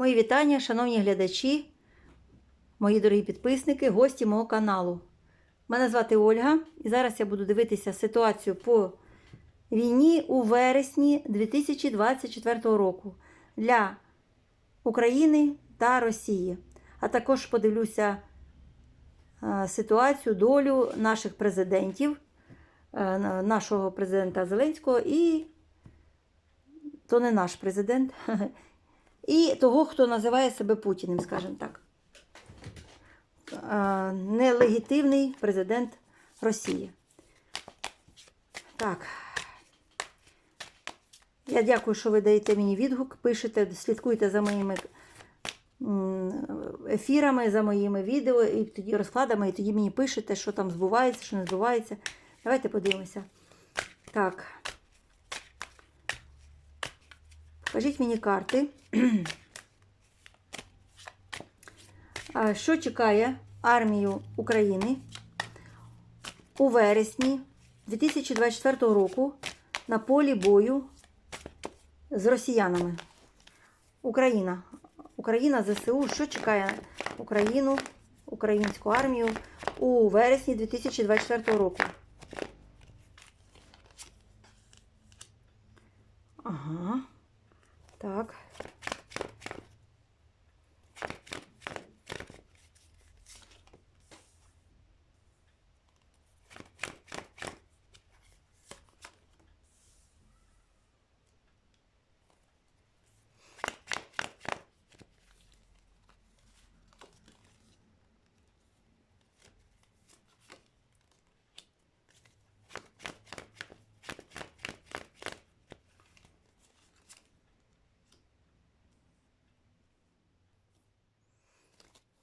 Мої вітання, шановні глядачі, мої дорогі підписники, гості мого каналу. Мене звати Ольга, і зараз я буду дивитися ситуацію по війні у вересні 2024 року для України та Росії. А також подивлюся е, ситуацію, долю наших президентів, е, нашого президента Зеленського і то не наш президент, і того, хто називає себе Путіним, скажімо так. Нелегітимний президент Росії. Так. Я дякую, що ви даєте мені відгук, пишете, слідкуйте за моїми ефірами, за моїми відео і тоді розкладами, і тоді мені пишете, що там збувається, що не збувається. Давайте подивимося. Так. Покажіть мені карти. Що чекає армію України у вересні 2024 року на полі бою з росіянами? Україна. Україна ЗСУ. Що чекає Україну, українську армію у вересні 2024 року? Так.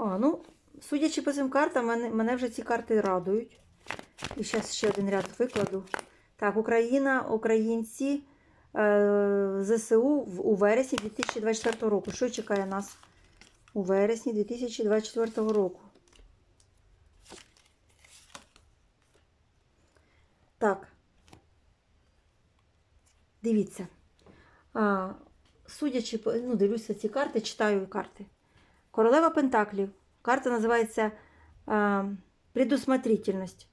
О, ну, судячи по цим картам, мене, мене вже ці карти радують. І зараз ще один ряд викладу. Так, Україна, українці е, ЗСУ в, у вересні 2024 року. Що чекає нас у вересні 2024 року? Так. Дивіться. А, судячи. Ну, дивлюся ці карти, читаю карти. Королева Пентаклів. Карта називається а, предусмотрительність.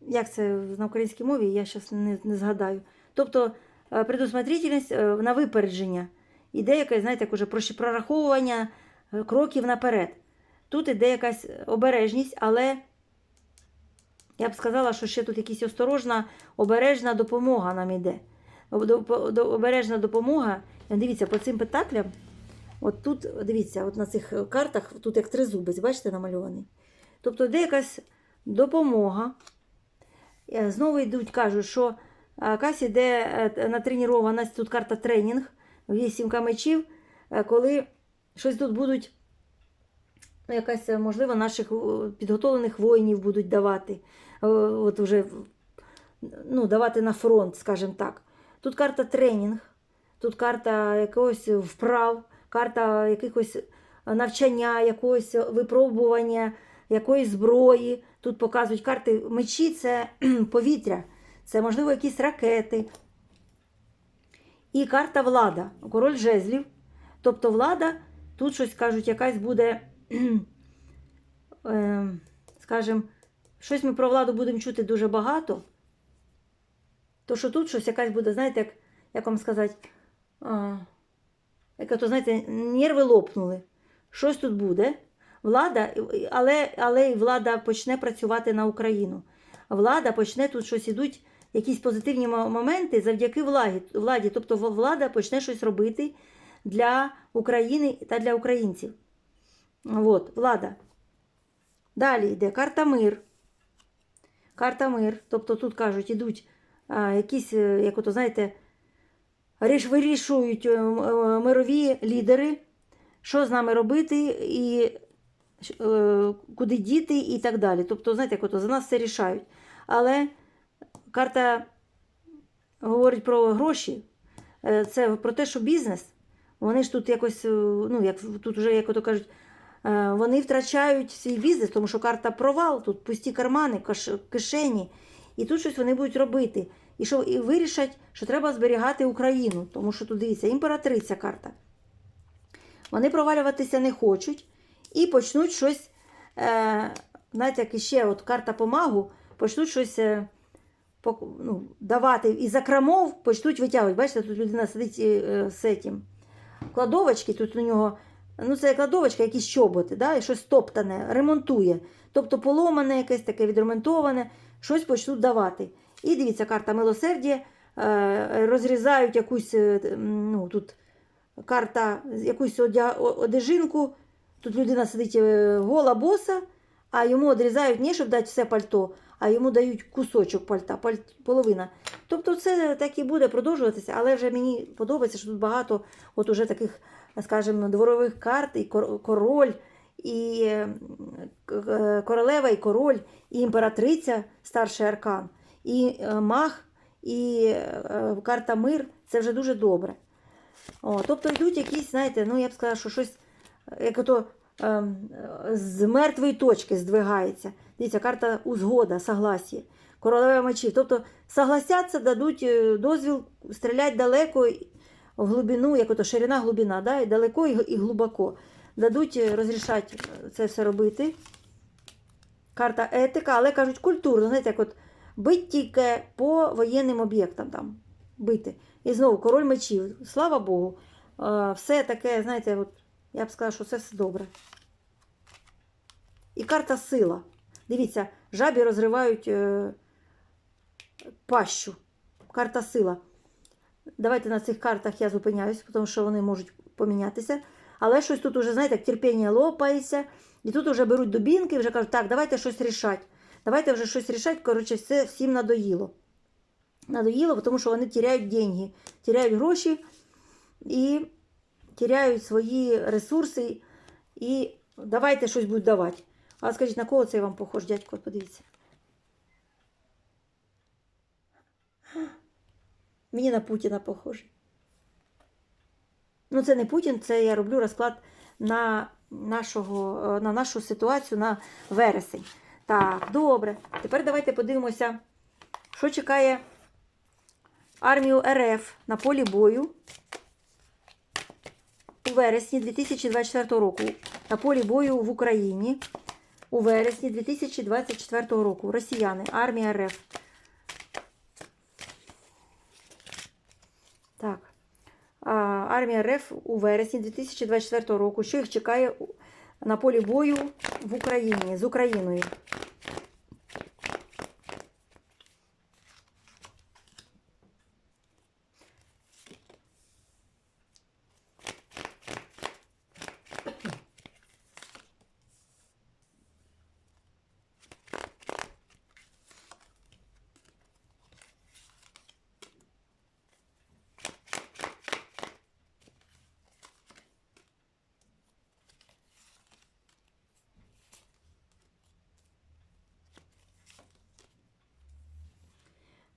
Як це на українській мові, я зараз не, не згадаю. Тобто е, предусмотрительність е, на випередження. Іде якась, знаєте, як уже прораховування е, кроків наперед. Тут іде якась обережність, але я б сказала, що ще тут якась осторожна, обережна допомога нам іде. Обережна допомога. Дивіться, по цим пентаклям. От тут, дивіться, от на цих картах, тут як тризубець, бачите, намальований. Тобто, де якась допомога. Е, Знову йдуть, кажуть, що е, якась іде е, тут карта тренінг, вісімка мечів, коли щось тут будуть, ну, якась, можливо, наших підготовлених воїнів будуть давати. От вже, ну, давати на фронт, скажімо так. Тут карта тренінг, тут карта якогось вправ, карта якихось навчання, якогось випробування, якоїсь зброї. Тут показують карти мечі це повітря, це, можливо, якісь ракети. І карта влада, король жезлів. Тобто влада, тут щось кажуть, якась буде, е, скажімо, щось ми про владу будемо чути дуже багато. То що тут щось якась буде, знаєте, як, як вам сказати, як то, знаєте, нерви лопнули. Щось тут буде. Влада, але, але і влада почне працювати на Україну. Влада почне тут щось ідуть, якісь позитивні моменти завдяки владі. владі. Тобто влада почне щось робити для України та для українців. От, влада. Далі йде карта мир. Карта мир. Тобто тут кажуть, ідуть а, якісь, е, як ото, знаєте, вирішують е, е, мирові лідери, що з нами робити і е, куди діти і так далі. Тобто, знаєте, як ото, за нас все рішають. Але карта говорить про гроші. Це про те, що бізнес, вони ж тут якось, ну, як тут вже, як ото кажуть, вони втрачають свій бізнес, тому що карта провал, тут пусті кармани, кишені. І тут щось вони будуть робити. І що і вирішать, що треба зберігати Україну. Тому що тут дивіться, імператриця карта. Вони провалюватися не хочуть і почнуть щось, е, знаєте, як іще от карта помагу, почнуть щось е, пок- ну, давати і за крамов почнуть витягувати. Бачите, тут людина сидить е, з цим кладовочки, тут у нього, ну це кладовочка, якісь чоботи, да, і щось топтане, ремонтує. Тобто поломане, якесь таке відремонтоване, щось почнуть давати. І дивіться, карта милосердя, е, розрізають якусь, е, ну тут карта, якусь одежинку. Тут людина сидить е, гола боса, а йому відрізають не щоб дати все пальто, а йому дають кусочок пальта, паль- половина. Тобто це так і буде продовжуватися, але вже мені подобається, що тут багато от уже таких, скажімо, дворових карт, і король, і королева, і король, і імператриця, старший аркан, і е, маг, і е, карта мир це вже дуже добре. О, тобто йдуть якісь, знаєте, ну я б сказала, що щось, е, як ото е, з мертвої точки здвигається. Дивіться, карта узгода, согласія, королева мечів. Тобто согласяться, дадуть е, дозвіл стріляти далеко в глибину, як ото ширина глибина, да, і далеко і, і глибоко. Дадуть е, розрішати е, це все робити. Карта етика, але кажуть культурно, знаєте, як от бить тільки по воєнним об'єктам там бити. І знову король мечів. Слава Богу. Е, Все таке, знаєте, от, я б сказала, що це все добре. І карта сила. Дивіться, жабі розривають е, пащу. Карта сила. Давайте на цих картах я зупиняюсь, тому що вони можуть помінятися. Але щось тут уже, знаєте, терпіння лопається. І тут вже беруть дубінки, вже кажуть, так, давайте щось рішати. Давайте вже щось рішати. Коротше, це всім надоїло. Надоїло, тому що вони тіряють деньги, тіряють гроші і тіряють свої ресурси. І давайте щось будуть давати. А скажіть, на кого це вам похож, дядько? Подивіться. Мені на Путіна похожий. Ну, це не Путін, це я роблю розклад на, нашого, на нашу ситуацію на вересень. Так, добре. Тепер давайте подивимося, що чекає армію РФ на полі бою у вересні 2024 року. На полі бою в Україні у вересні 2024 року. Росіяни, армія РФ. Так. Армія РФ у вересні 2024 року. Що їх чекає у- на полі бою в Україні з Україною?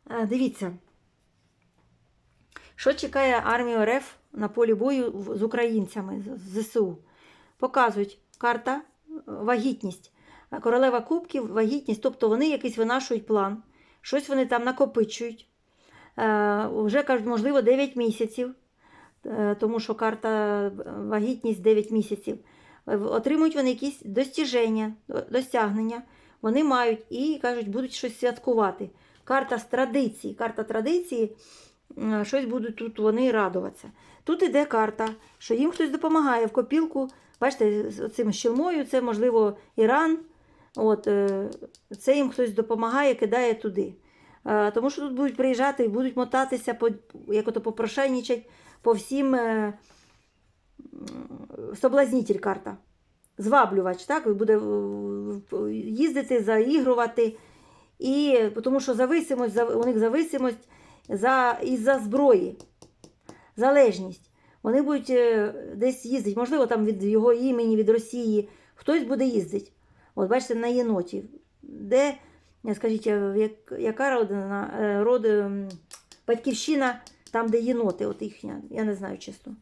Дивіться, що чекає армію РФ на полі бою з українцями, з ЗСУ. Показують карта, е, вагітність. Королева кубків, вагітність, тобто вони якийсь винашують план, щось вони там накопичують. Е, Вже кажуть, можливо, 9 місяців, е, тому що карта вагітність 9 місяців. Отримують вони якісь достіження, досягнення. Вони мають і кажуть, будуть щось святкувати карта з традиції. Карта традиції, щось будуть тут вони радуватися. Тут іде карта, що їм хтось допомагає в копілку. Бачите, з цим щелмою, це, можливо, Іран. От, е, це їм хтось допомагає, кидає туди. Е, Тому що тут будуть приїжджати і будуть мотатися, як ото попрошайничать по всім е, соблазнітель карта. Зваблювач, так? Буде е, їздити, заігрувати. І тому що зависимость, за- у них зависимость за, із-за зброї, залежність. Вони будуть е, десь їздити, можливо, там від його імені, від Росії, хтось буде їздити. От бачите, на єноті. Де, е, скажіть, е, яка родина, род, батьківщина, там, де єноти, от їхня, я не знаю чесно.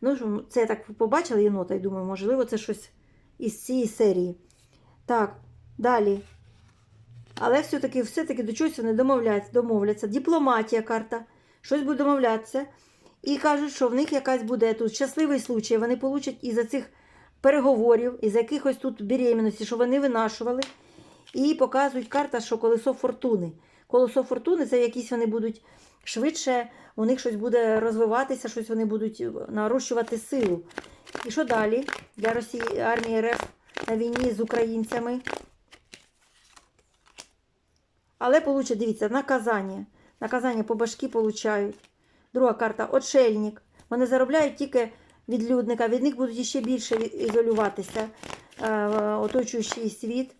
Ну, це я так побачила єнота і думаю, можливо, це щось із цієї серії. Так, далі. Але все-таки все-таки до чогось вони домовляються, домовляться. Дипломатія карта, щось буде домовлятися. І кажуть, що в них якась буде тут щасливий случай. Вони получать із-за цих переговорів, із якихось тут беременності, що вони винашували. І показують карта, що колесо фортуни. Колесо фортуни це якісь вони будуть швидше, у них щось буде розвиватися, щось вони будуть нарощувати силу. І що далі для Росії армії РФ на війні з українцями? Але получать, дивіться, наказання. Наказання по башки получають. Друга карта отшельник. Вони заробляють тільки від людника, від них будуть ще більше ізолюватися е, оточуючий світ.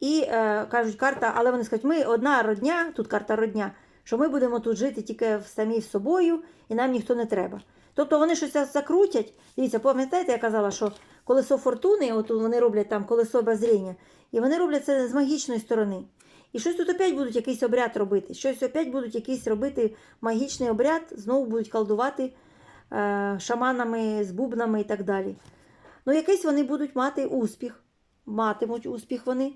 І е, кажуть, карта, але вони скажуть, ми одна родня, тут карта родня, що ми будемо тут жити тільки самі з собою, і нам ніхто не треба. Тобто вони щось закрутять. Дивіться, пам'ятаєте, я казала, що колесо фортуни, от вони роблять там колесо обозріння, і вони роблять це з магічної сторони. І щось тут опять будуть якийсь обряд робити. Щось опять будуть якийсь робити магічний обряд, знову будуть колдувати е, шаманами з бубнами і так далі. Ну, якийсь вони будуть мати успіх, матимуть успіх вони,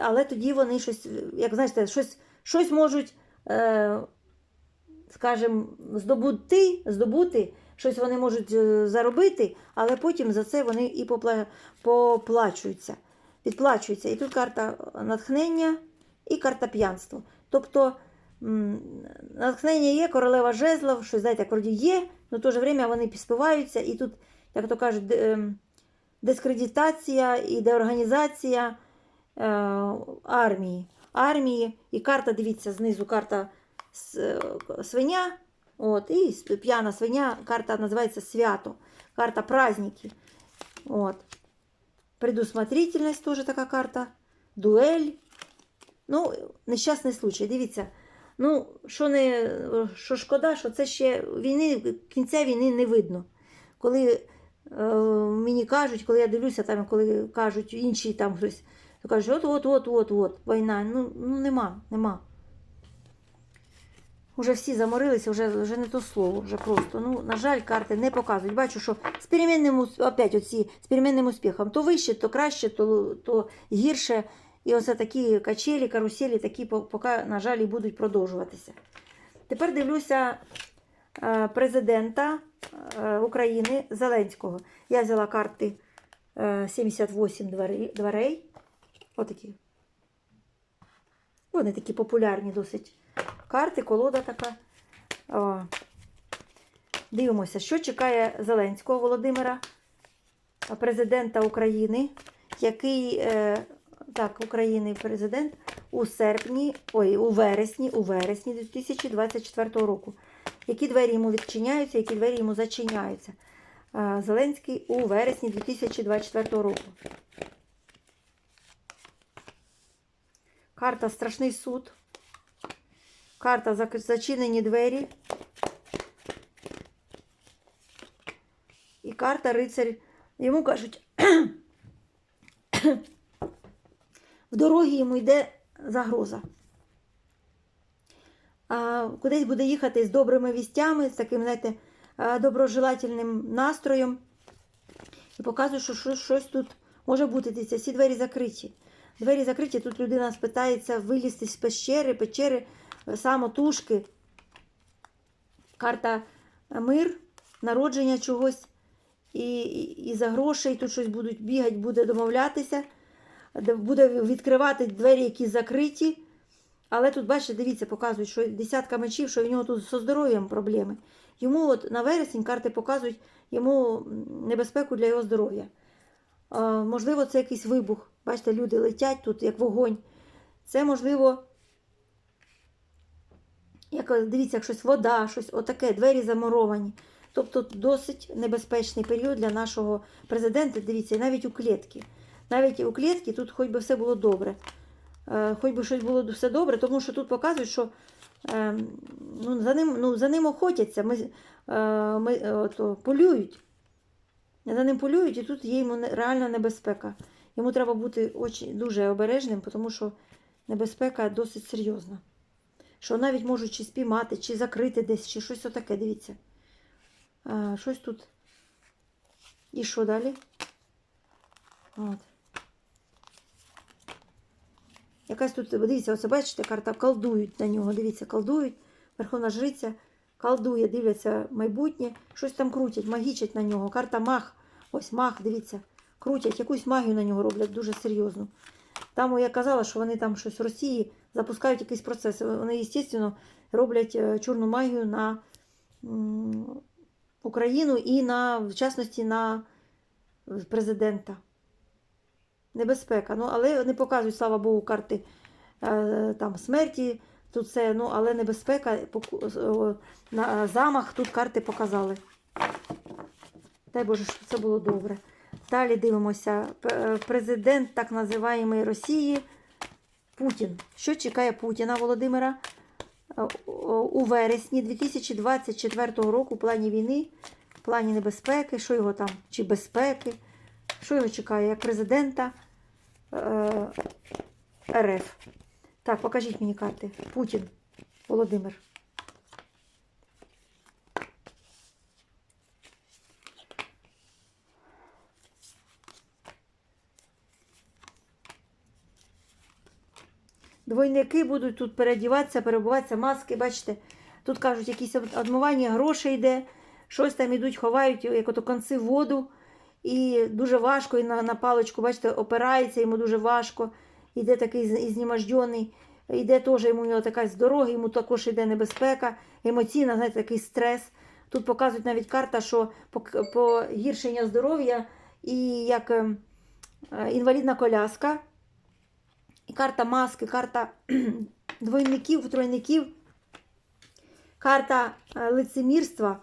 але тоді вони щось, як знаєте, щось, щось можуть, е, скажімо, здобути, здобути, щось вони можуть е, заробити, але потім за це вони і попла- поплачуються, підплачуються. І тут карта натхнення і карта п'янства. Тобто натхнення є, королева жезлов, щось знаєте, акорді є, але в то же время вони співаються, і тут, як то кажуть, ем, дискредитація і деорганізація е, армії. Армії. І карта, дивіться, знизу карта е, свиня. От, і п'яна свиня, карта називається свято, карта праздники. От. Предусмотрительність теж така карта. Дуель. Ну, нещасний случай. Дивіться. Ну, що не що шкода, що це ще війни, кінця війни не видно. Коли е, мені кажуть, коли я дивлюся, там, коли кажуть інші там хтось, то кажуть, от, от, от, от, от, війна. Ну, ну нема, нема. Уже всі заморилися, вже, вже не то слово, вже просто. Ну, на жаль, карти не показують. Бачу, що з перемінним, опять оці, з перемінним успіхом. То вище, то краще, то, то гірше. І оце такі качелі, каруселі, такі поки, на жаль, і будуть продовжуватися. Тепер дивлюся е, президента е, України Зеленського. Я взяла карти е, 78 дверей. дверей. Отакі. Вони такі популярні досить карти, колода така. О. Дивимося, що чекає Зеленського Володимира, президента України, який е, так, України президент у серпні, ой, у вересні, у вересні 2024 року. Які двері йому відчиняються, які двері йому зачиняються. Е, Зеленський у вересні 2024 року. Карта Страшний суд. Карта Зачинені двері. І карта Рицарь. Йому кажуть, в дорогі йому йде загроза. А, кудись буде їхати з добрими вістями, з таким, знаєте, доброжелательним настроєм. І показує, що щось, тут може бути. Всі двері закриті. Двері закриті, тут людина спитається вилізти з пещери, печери, самотужки. Карта мир, народження чогось. І, і, і за грошей тут щось будуть бігати, буде домовлятися, буде відкривати двері, які закриті. Але тут, бачите, дивіться, показують, що десятка мечів, що в нього тут зі здоров'ям проблеми. Йому от на вересень карти показують йому небезпеку для його здоров'я. Можливо, це якийсь вибух. Бачите, люди летять тут, як вогонь. Це, можливо, як, дивіться, як щось вода, щось отаке, двері замуровані. Тобто досить небезпечний період для нашого президента. Дивіться, навіть у клітки. Навіть у клітки тут хоч би все було добре. Е, Хоч би щось було все добре, тому що тут показують, що е, ну, за, ним, ну, за ним охотяться, ми, е, ми, е, полюють. За ним полюють, і тут є йому реальна небезпека. Йому треба бути дуже обережним, тому що небезпека досить серйозна. Що навіть можуть чи спіймати, чи закрити десь, чи щось отаке, дивіться. А, щось тут. І що далі? От. Якась тут, дивіться, оце бачите, карта колдують на нього. Дивіться, колдують. Верховна жриця. колдує, дивляться майбутнє, щось там крутять, магічать на нього. Карта мах. Ось мах, дивіться, крутять, якусь магію на нього роблять дуже серйозно. Там я казала, що вони там щось в Росії запускають якийсь процес. Вони, звісно, роблять е, чорну магію на Україну і на, в частності на президента. Небезпека. Ну, але не показують, слава Богу, карти е, там смерті. Тут все, ну, але небезпека, на замах тут карти показали. Дай Боже, щоб це було добре. Далі дивимося. Е, Президент так називаємої Росії Путін. Що чекає Путіна Володимира е, у вересні 2024 року в плані війни, в плані небезпеки, що його там, чи безпеки, що його чекає як президента е, РФ. Так, покажіть мені карти. Путін Володимир. Двойники будуть тут переодіватися, перебуватися, маски, бачите. Тут кажуть, якісь одмивання грошей йде, щось там ідуть, ховають, як ото конці воду. І дуже важко, і на, на паличку, бачите, опирається, йому дуже важко. Іде такий з- ізнемождений. Іде теж йому у така з дороги, йому також йде небезпека, емоційна, знаєте, такий стрес. Тут показують навіть карта, що погіршення здоров'я і як ем, е, інвалідна коляска. І карта маски, карта двойників, тройників, карта е, лицемірства.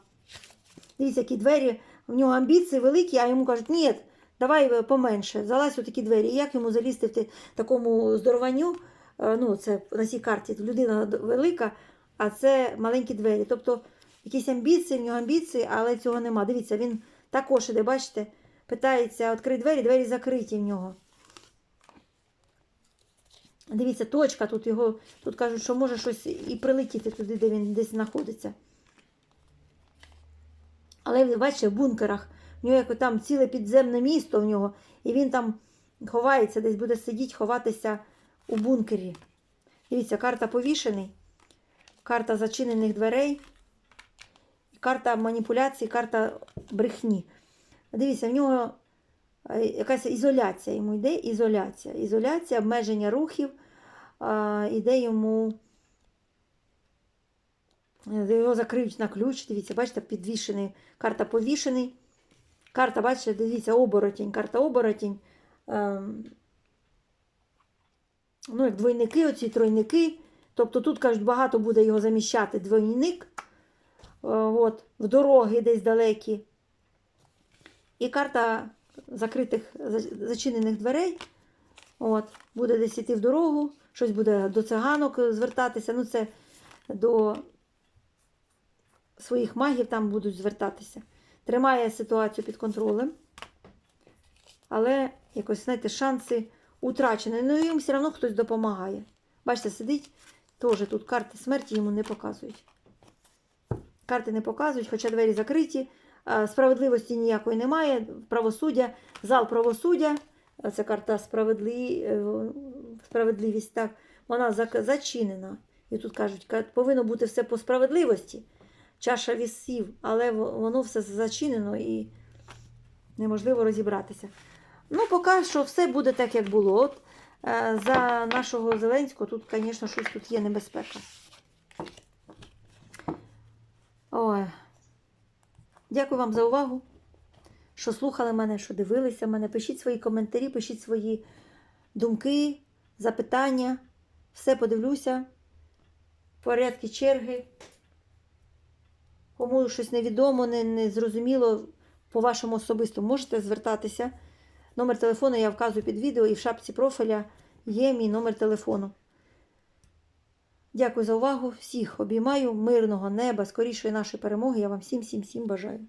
Дивіться, які двері, в нього амбіції великі, а йому кажуть, ні, давай е, поменше, залазь у такі двері. І як йому залізти в такому здорованню? Е, Ну, це на цій карті людина велика, а це маленькі двері. Тобто якісь амбіції, в нього амбіції, але цього нема. Дивіться, він також іде, бачите, питається відкрити двері, двері закриті в нього. Дивіться, точка тут його, тут кажуть, що може щось і прилетіти туди, де він десь знаходиться. Але бачите, в бункерах, в нього як там ціле підземне місто в нього, і він там ховається, десь буде сидіти, ховатися у бункері. Дивіться, карта повішений, карта зачинених дверей, карта маніпуляцій, карта брехні. Дивіться, в нього е, якась ізоляція йому йде, ізоляція. Ізоляція, обмеження рухів, іде йому. е, Його закриють на ключ. Дивіться, бачите, підвішений. Карта повішений. Карта, бачите, дивіться, оборотень. Карта оборотень. Ем, ну, як двойники, оці тройники. Тобто тут, кажуть, багато буде його заміщати двойник. Е, От, в дороги десь далекі. І карта закритих зачинених дверей. От, буде десь іти в дорогу, щось буде до циганок звертатися. Ну, це до своїх магів там будуть звертатися. Тримає ситуацію під контролем. Але якось, знаєте, шанси утрачені. Ну, їм все одно хтось допомагає. Бачите, сидить, теж тут карти смерті йому не показують. Карти не показують, хоча двері закриті. Справедливості ніякої немає. Правосуддя, зал правосуддя. Це карта справедлі... справедливість. Так, вона зачинена. І тут кажуть, повинно бути все по справедливості. Чаша вісів, але воно все зачинено і неможливо розібратися. Ну, поки що все буде так, як було. От, е, за нашого Зеленського тут, звісно, щось тут є небезпека. Ой. Дякую вам за увагу, що слухали мене, що дивилися мене. Пишіть свої коментарі, пишіть свої думки, запитання. Все подивлюся. Порядки черги. Кому щось невідомо, не, не зрозуміло по вашому особистому, можете звертатися. Номер телефону я вказую під відео і в шапці профіля є мій номер телефону. Дякую за увагу. Всіх обіймаю, мирного неба, скорішої нашої перемоги. Я вам всім всім всім бажаю.